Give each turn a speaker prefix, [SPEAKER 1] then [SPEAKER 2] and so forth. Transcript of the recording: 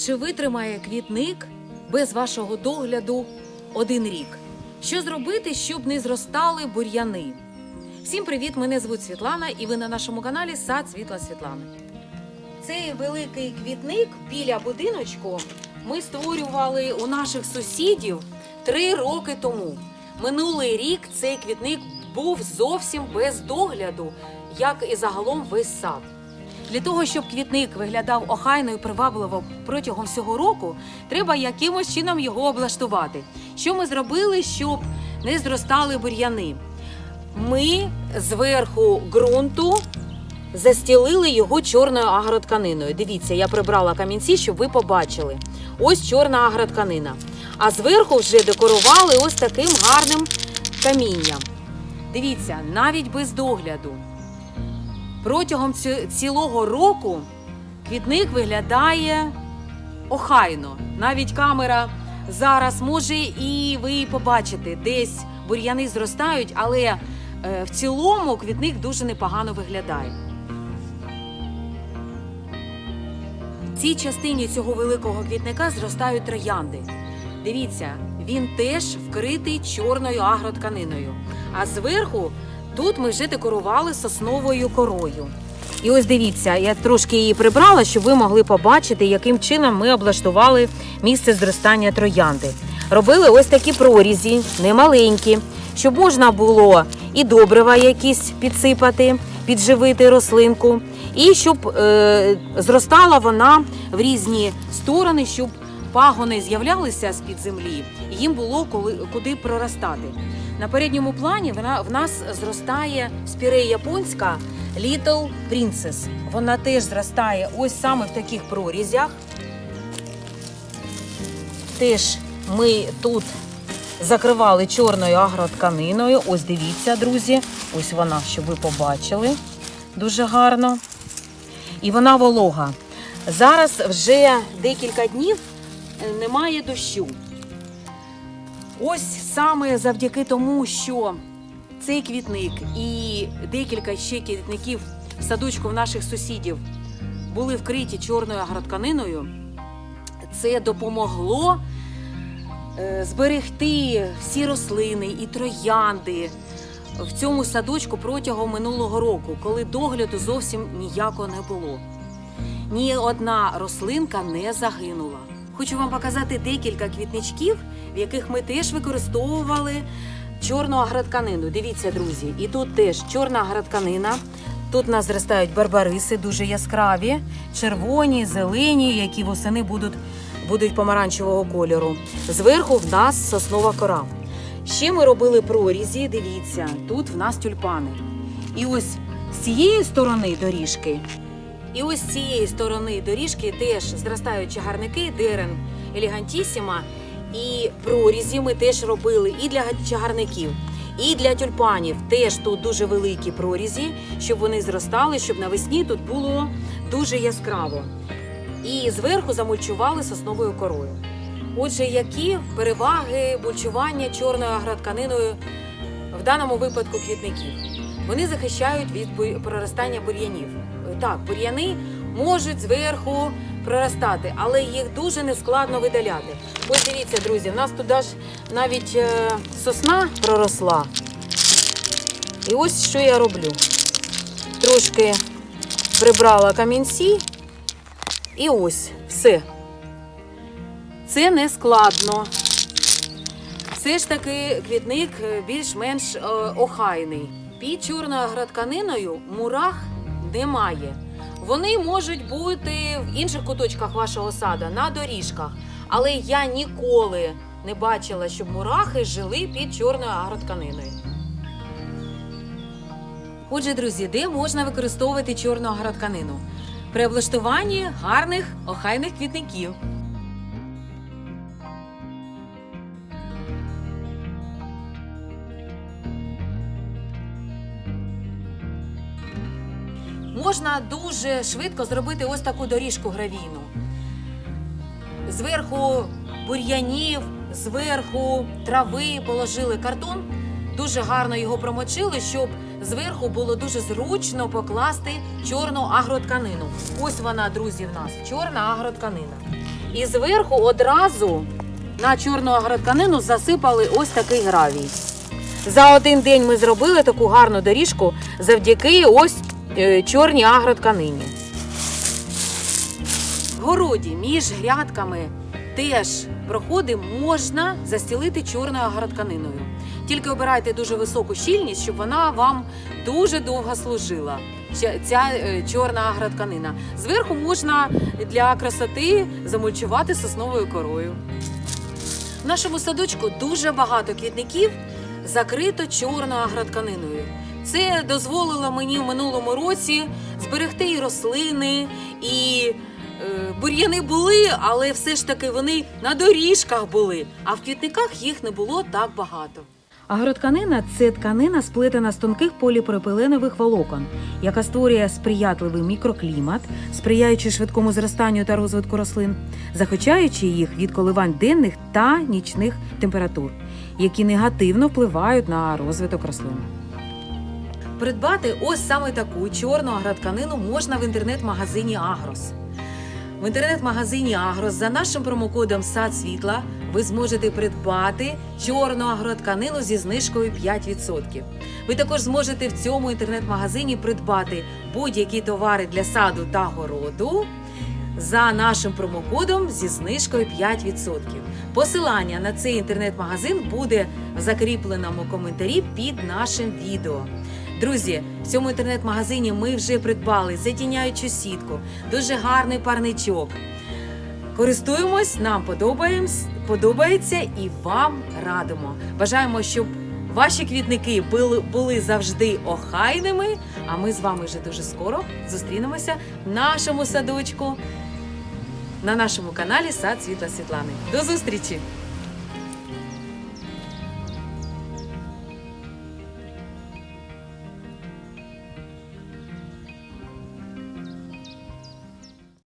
[SPEAKER 1] Чи витримає квітник без вашого догляду один рік? Що зробити, щоб не зростали бур'яни? Всім привіт! Мене звуть Світлана, і ви на нашому каналі Сад Світла Світлани. Цей великий квітник біля будиночку ми створювали у наших сусідів три роки тому. Минулий рік цей квітник був зовсім без догляду, як і загалом весь сад. Для того, щоб квітник виглядав охайно і привабливо протягом всього року, треба якимось чином його облаштувати. Що ми зробили, щоб не зростали бур'яни? Ми зверху ґрунту застілили його чорною агротканиною. Дивіться, я прибрала камінці, щоб ви побачили. Ось чорна агротканина. А зверху вже декорували ось таким гарним камінням. Дивіться, навіть без догляду. Протягом цілого року квітник виглядає охайно. Навіть камера зараз може і ви побачите, десь бур'яни зростають, але е, в цілому квітник дуже непогано виглядає. В цій частині цього великого квітника зростають троянди. Дивіться, він теж вкритий чорною агротканиною. А зверху тут ми вже декорували сосновою корою. І ось дивіться, я трошки її прибрала, щоб ви могли побачити, яким чином ми облаштували місце зростання троянди. Робили ось такі прорізі, немаленькі, щоб можна було і добрива якісь підсипати, підживити рослинку, і щоб е, зростала вона в різні сторони, щоб пагони з'являлися з-під землі, і їм було коли, куди проростати. На передньому плані вона в нас зростає спірея японська Little Princess. Вона теж зростає ось саме в таких прорізях. Теж ми тут закривали чорною агротканиною. Ось дивіться, друзі. Ось вона, щоб ви побачили. Дуже гарно. І вона волога. Зараз вже декілька днів е, немає дощу. Ось саме завдяки тому, що цей квітник і декілька ще квітників в садочку в наших сусідів були вкриті чорною агротканиною, це допомогло е, зберегти всі рослини і троянди в цьому садочку протягом минулого року, коли догляду зовсім ніякого не було. Ні одна рослинка не загинула. Хочу вам показати декілька квітничків, в яких ми теж використовували чорну агротканину. Дивіться, друзі, і тут теж чорна агротканина. Тут нас зростають барбариси, дуже яскраві, червоні, зелені, які восени будуть, будуть помаранчевого кольору. Зверху в нас соснова кора. Ще ми робили прорізі. Дивіться, тут в нас тюльпани. І ось з цієї сторони доріжки і ось з цієї сторони доріжки теж зростають чагарники, дерен елегантісіма. І прорізі ми теж робили і для чагарників, і для тюльпанів. Теж тут дуже великі прорізі, щоб вони зростали, щоб навесні тут було дуже яскраво. І зверху замульчували сосновою корою. Отже, які переваги мульчування чорною агротканиною в даному випадку квітників? Вони захищають від проростання бур'янів. Так, бур'яни можуть зверху проростати, але їх дуже нескладно видаляти. Ось дивіться, друзі, в нас тут аж навіть е, сосна проросла. І ось що я роблю. Трошки прибрала камінці, і ось все. Це не складно. Все ж таки квітник е, більш-менш е, охайний. Під чорною агротканиною мурах немає. Вони можуть бути в інших куточках вашого сада, на доріжках. Але я ніколи не бачила, щоб мурахи жили під чорною агротканиною. Отже, друзі, де можна використовувати чорну агротканину? При облаштуванні гарних охайних квітників. Можна дуже швидко зробити ось таку доріжку гравійну. Зверху бур'янів, зверху трави положили картон, дуже гарно його промочили, щоб зверху було дуже зручно покласти чорну агротканину. Ось вона, друзі, в нас чорна агротканина. І зверху одразу на чорну агротканину засипали ось такий гравій. За один день ми зробили таку гарну доріжку завдяки ось чорній агротканині. В городі між грядками теж проходи можна застілити чорною агротканиною. Тільки обирайте дуже високу щільність, щоб вона вам дуже довго служила. Ця- Ця е, чорна агротканина. Зверху можна для красоти замульчувати сосновою корою. В нашому садочку дуже багато квітників закрито чорною агротканиною. Це дозволило мені в минулому році зберегти і рослини, і е, бур'яни були, але все ж таки вони на доріжках були, а в квітниках їх не було так багато. Агротканина це тканина, сплетена з тонких поліпропиленових волокон, яка створює сприятливий мікроклімат, сприяючи швидкому зростанню та розвитку рослин, захищаючи їх від коливань денних та нічних температур, які негативно впливають на розвиток рослин. Придбати ось саме таку чорну агротканину можна в інтернет-магазині Агрос. В інтернет-магазині Агрос за нашим промокодом Сад світла ви зможете придбати чорну агротканину зі знижкою 5%. Ви також зможете в цьому інтернет-магазині придбати будь-які товари для саду та городу за нашим промокодом зі знижкою 5%. Посилання на цей інтернет-магазин буде в закріпленому коментарі під нашим відео. Друзі, в цьому інтернет-магазині ми вже придбали затіняючу сітку, дуже гарний парничок. Користуємось, нам подобається і вам радимо. Бажаємо, щоб ваші квітники були, завжди охайними. А ми з вами вже дуже скоро зустрінемося в нашому садочку на нашому каналі Сад Світла Світлани. До зустрічі!